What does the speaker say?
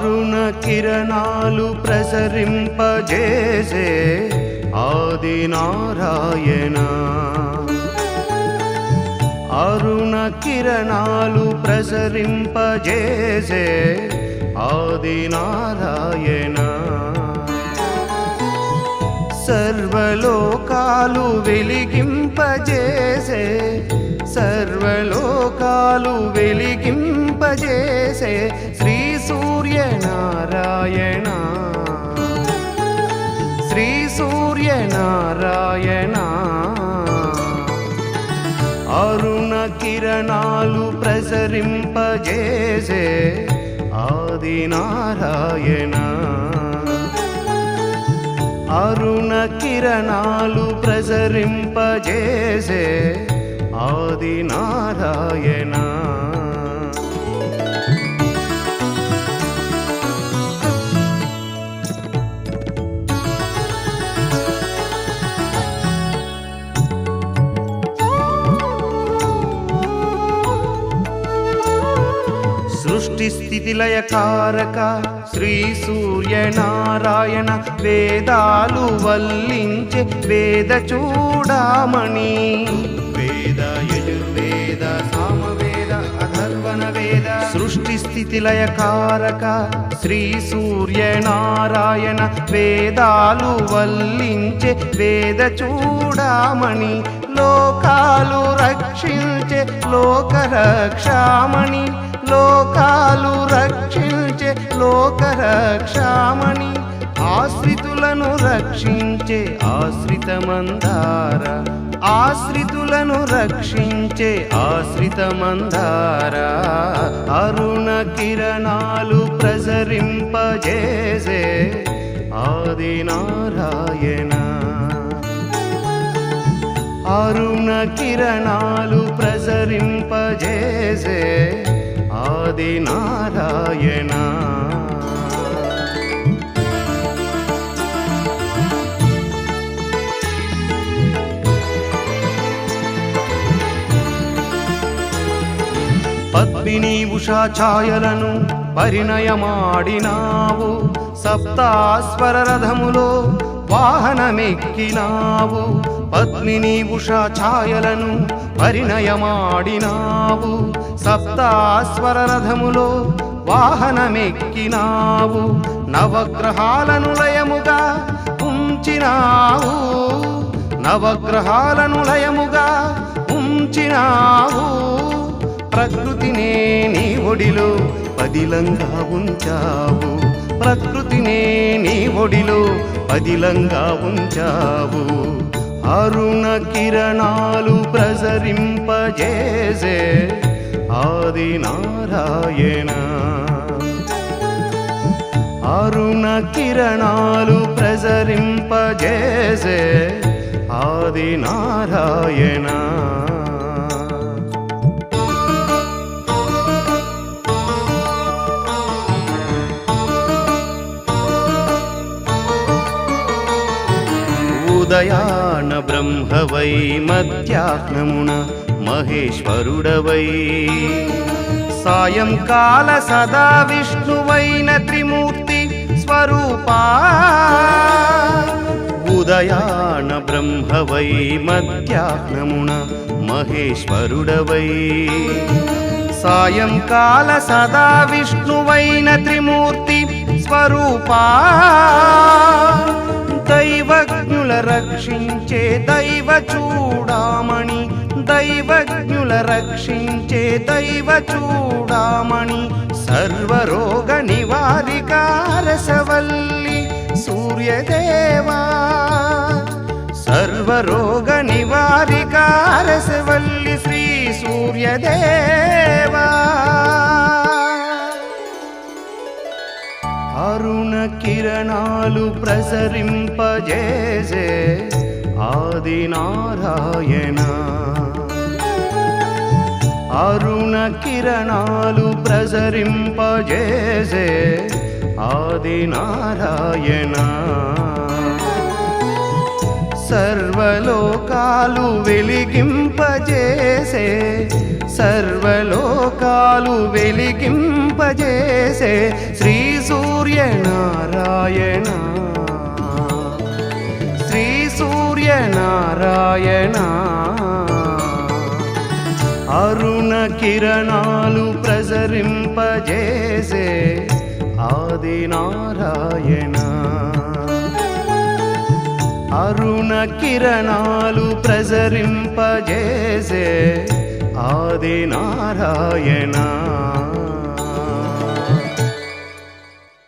కారుణ కిరణాలు ప్రసరింపజేసే ఆది నారాయణ. అరుణ కిరణాలు ప్రసరింపజేసే ఆది నారాయణ. సర్వలోకాలు వెలిగింపజేసే సర్వలోకాలు వెలిగింపజే సూర్యనారాయణ శ్రీ సూర్యనారాయణ అరుణ కిరణాలు ప్రసరింపజేసే ఆది నారాయణ. అరుణ కిరణాలు ప్రసరింపజేసే ఆది నారాయణ. సృష్టి స్థితి లయ కారక శ్రీ సూర్యనారాయణ వేదాలు వల్లించే వేద చూడామణి. వేద యజుర్వేద సామవేద అథర్వణ వేద. సృష్టి స్థితి లయ కారక శ్రీ సూర్యనారాయణ వేదాలు వల్లించే వేద చూడామణి. లోకాలు రక్షించే లోకరక్షామణి. లోకాలు రక్షించే లోకరక్షామణి. ఆశ్రితులను రక్షించే ఆశ్రితమందార. ఆశ్రితులను రక్షించే ఆశ్రితమందార. అరుణ కిరణాలు ప్రసరింపజేసే. ఆది నారాయణ కిరణాలు ప్రసరింపజేసే ఆది నారాయణ పద్మిని ఉషా ఛాయలను పరిణయమాడినావు. సప్తాస్వర రథములో వాహనమెక్కినావు. పద్మిని ఉషా ఛాయలను పరిణయమాడినావు. సప్తాస్వర రథములో వాహనమెక్కినావు. నవగ్రహాలను లయముగా ఉంచినావు. నవగ్రహాలను లయముగా ఉంచినావు. ప్రకృతినే నీ ఒడిలో పదిలంగా ఉంచావు. ప్రకృతినే నీ ఒడిలో పదిలంగా ఉంచావు. అరుణ కిరణాలు ప్రసరింపజేసే ఆది నారాయణ. అరుణ కిరణాలు ప్రసరింపజేసే ఆది నారాయణ. ఉదయాన బ్రహ్మవై మధ్యాహ్నమున మహేశ్వరుడవై. సాయంకాల సదా విష్ణువైన త్రిమూర్తి స్వరూపా. ఉదయాన బ్రహ్మవై మధ్యాహ్నమున మహేశ్వరుడవై. సాయంకాల సదా విష్ణువైన త్రిమూర్తి స్వరూపా. దైవజ్ఞుల రక్షించే దైవ చూడామణి దైవజ్ఞుల రక్షించే దైవ చూడామణి సర్వరోగ నివారికారసవల్లి సూర్యదేవా. సర్వరోగ నివారికారసవల్లి శ్రీ సూర్యదేవ. కిరణాలు ప్రసరింపజేసే ఆది నారాయణ అరుణ కిరణాలు ప్రసరింపజేసే ఆది నారాయణ సర్వలోకాలు వెలిగింపజేసే సర్వలోకాలు వెలిగింపజే నారాయణ. అరుణ కిరణాలు ప్రసరింపజేసే ఆది నారాయణ. అరుణ కిరణాలు ప్రసరింపజేసే ఆది నారాయణ.